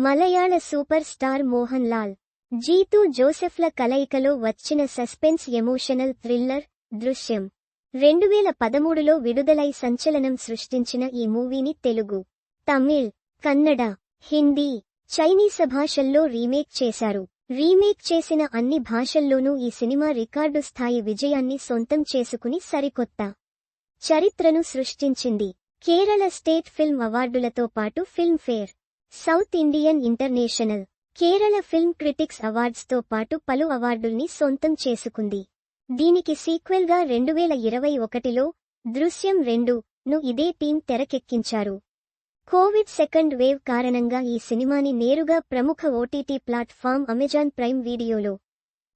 మలయాళ super star Mohan Lal Jeethu జోసెఫ్ల కలయికలో వచ్చిన సస్పెన్స్ ఎమోషనల్ థ్రిల్లర్ దృశ్యం. రెండువేల పదమూడులో విడుదలై సంచలనం సృష్టించిన ఈ మూవీని తెలుగు తమిళ్ కన్నడ హిందీ చైనీస భాషల్లో రీమేక్ చేశారు. రీమేక్ చేసిన అన్ని భాషల్లోనూ ఈ సినిమా రికార్డు స్థాయి విజయాన్ని సొంతం చేసుకుని సరికొత్త చరిత్రను సృష్టించింది. కేరళ స్టేట్ ఫిల్మ్ అవార్డులతో పాటు Filmfare south Indian international Kerala film critics అవార్డ్స్తో పాటు పలు అవార్డుల్ని సొంతం చేసుకుంది. దీనికి సీక్వెల్గా రెండువేల ఇరవై ఒకటిలో దృశ్యం రెండు ను ఇదే టీం తెరకెక్కించారు. కోవిడ్ సెకండ్ వేవ్ కారణంగా ఈ సినిమాని నేరుగా ప్రముఖ ఓటీటీ ప్లాట్ఫామ్ అమెజాన్ ప్రైమ్ వీడియోలో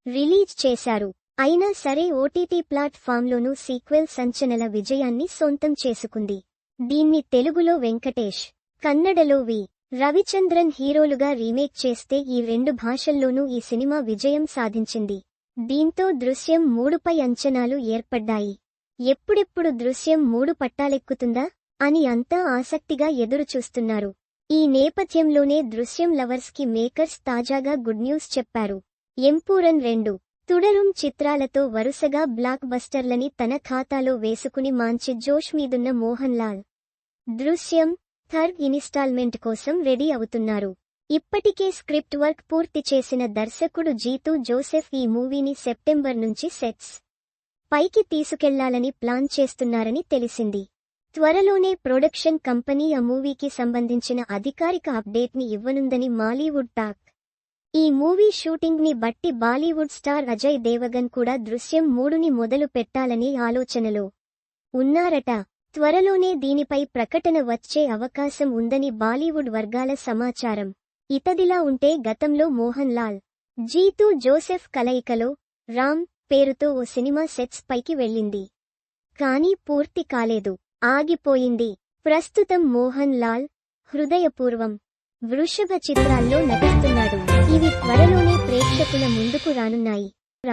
రిలీజ్ చేశారు. అయినా సరే ఓటీటీ ప్లాట్ఫామ్లోనూ సీక్వెల్ సంచలన విజయాన్ని సొంతం చేసుకుంది. దీన్ని తెలుగులో వెంకటేష్ కన్నడలో వి. రవిచంద్రన్ హీరోలుగా రీమేక్ చేస్తే ఈ రెండు భాషల్లోనూ ఈ సినిమా విజయం సాధించింది. దీంతో దృశ్యం మూడుపై అంచనాలు ఏర్పడ్డాయి. ఎప్పుడెప్పుడు దృశ్యం మూడు పట్టాలెక్కుతుందా? అని అంతా ఆసక్తిగా ఎదురుచూస్తున్నారు. ఈ నేపథ్యంలోనే దృశ్యం లవర్స్కి మేకర్స్ తాజాగా గుడ్ న్యూస్ చెప్పారు. ఎంపూరన్ రెండు తుడరుం చిత్రాలతో వరుసగా బ్లాక్ బస్టర్లని తన ఖాతాలో వేసుకుని మాంచి జోష్ మీదున్న మోహన్ లాల్. దృశ్యం థర్డ్ ఇన్స్టాల్మెంట్ కోసం రెడీ అవుతున్నారు. ఇప్పటికే స్క్రిప్ట్ వర్క్ పూర్తి చేసిన దర్శకుడు జీతూ జోసెఫ్ ఈ మూవీని సెప్టెంబర్ నుంచి సెట్స్ పైకి తీసుకెళ్ళాలని ప్లాన్ చేస్తున్నారని తెలిసింది. త్వరలోనే ప్రొడక్షన్ కంపెనీ ఆ మూవీకి సంబంధించిన అధికారిక అప్డేట్ని ఇవ్వనుందని మాలీవుడ్ టాక్. ఈ మూవీ షూటింగ్ని బట్టి బాలీవుడ్ స్టార్ అజయ్ దేవగన్ కూడా దృశ్యం మూడుని మొదలు పెట్టాలని ఆలోచనలో ఉన్నారట. త్వరలోనే దీనిపై ప్రకటన వచ్చే అవకాశం ఉందని బాలీవుడ్ వర్గాల సమాచారం. ఇతదిలా ఉంటే గతంలో మోహన్ లాల్ జీతూ జోసెఫ్ కలయికలో రామ్ పేరుతో ఓ సినిమా సెట్స్ పైకి వెళ్ళింది. కానీ పూర్తి కాలేదు. ఆగిపోయింది. ప్రస్తుతం మోహన్ లాల్ హృదయపూర్వం వృషభ చిత్రాల్లో నటిస్తున్నాడు. ఇవి త్వరలోనే ప్రేక్షకుల ముందుకు రానున్నాయి.